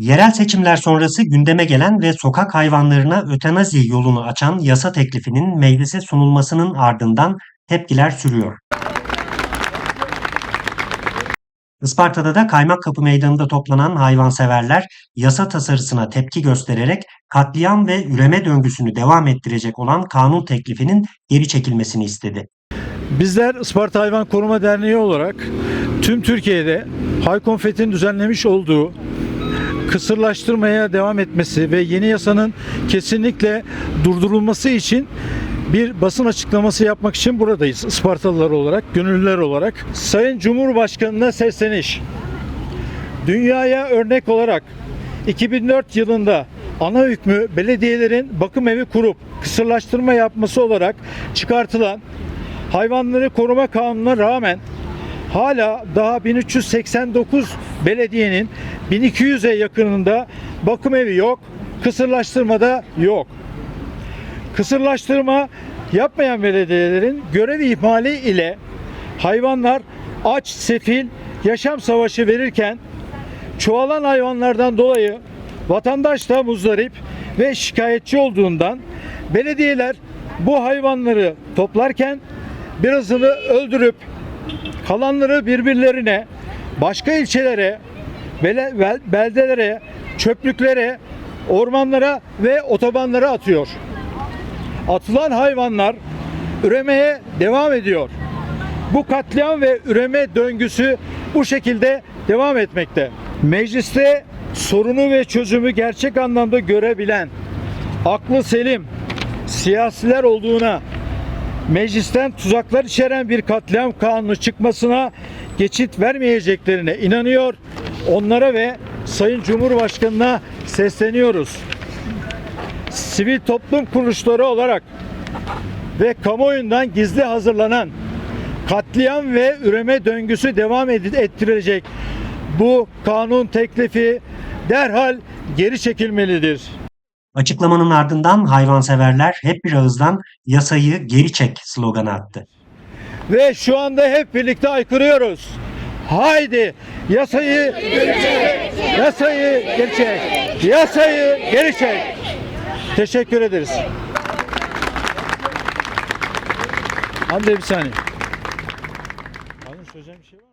Yerel seçimler sonrası gündeme gelen ve sokak hayvanlarına ötenazi yolunu açan yasa teklifinin meclise sunulmasının ardından tepkiler sürüyor. Isparta'da da Kaymakkapı Meydanı'nda toplanan hayvanseverler yasa tasarısına tepki göstererek katliam ve üreme döngüsünü devam ettirecek olan kanun teklifinin geri çekilmesini istedi. Bizler Isparta Hayvan Koruma Derneği olarak tüm Türkiye'de Haykonfet'in düzenlemiş olduğu kısırlaştırmaya devam etmesi ve yeni yasanın kesinlikle durdurulması için bir basın açıklaması yapmak için buradayız Ispartalılar olarak, gönüllüler olarak. Sayın Cumhurbaşkanı'na sesleniş. Dünyaya örnek olarak 2004 yılında ana hükmü belediyelerin bakım evi kurup kısırlaştırma yapması olarak çıkartılan hayvanları koruma kanununa rağmen hala daha 1389 belediyenin 1200'e yakınında bakım evi yok, kısırlaştırmada yok. Kısırlaştırma yapmayan belediyelerin görev ihmali ile hayvanlar aç, sefil, yaşam savaşı verirken çoğalan hayvanlardan dolayı vatandaş da muzdarip ve şikayetçi olduğundan belediyeler bu hayvanları toplarken birazını öldürüp kalanları birbirlerine başka ilçelere, bele- bel- beldelere, çöplüklere, ormanlara ve otobanlara atıyor. Atılan hayvanlar üremeye devam ediyor. Bu katliam ve üreme döngüsü bu şekilde devam etmekte. Mecliste sorunu ve çözümü gerçek anlamda görebilen, aklı selim siyasiler olduğuna, meclisten tuzaklar içeren bir katliam kanunu çıkmasına geçit vermeyeceklerine inanıyor. Onlara ve Sayın Cumhurbaşkanı'na sesleniyoruz. Sivil toplum kuruluşları olarak ve kamuoyundan gizli hazırlanan katliam ve üreme döngüsü devam ettirecek bu kanun teklifi derhal geri çekilmelidir. Açıklamanın ardından hayvanseverler hep bir ağızdan yasayı geri çek sloganı attı. Ve şu anda hep birlikte aykırıyoruz. Haydi yasayı geri. Yasayı geri çek. Yasayı geri çek. Teşekkür ederiz. Hande bir saniye. Alın söyleyeceğim bir şey var.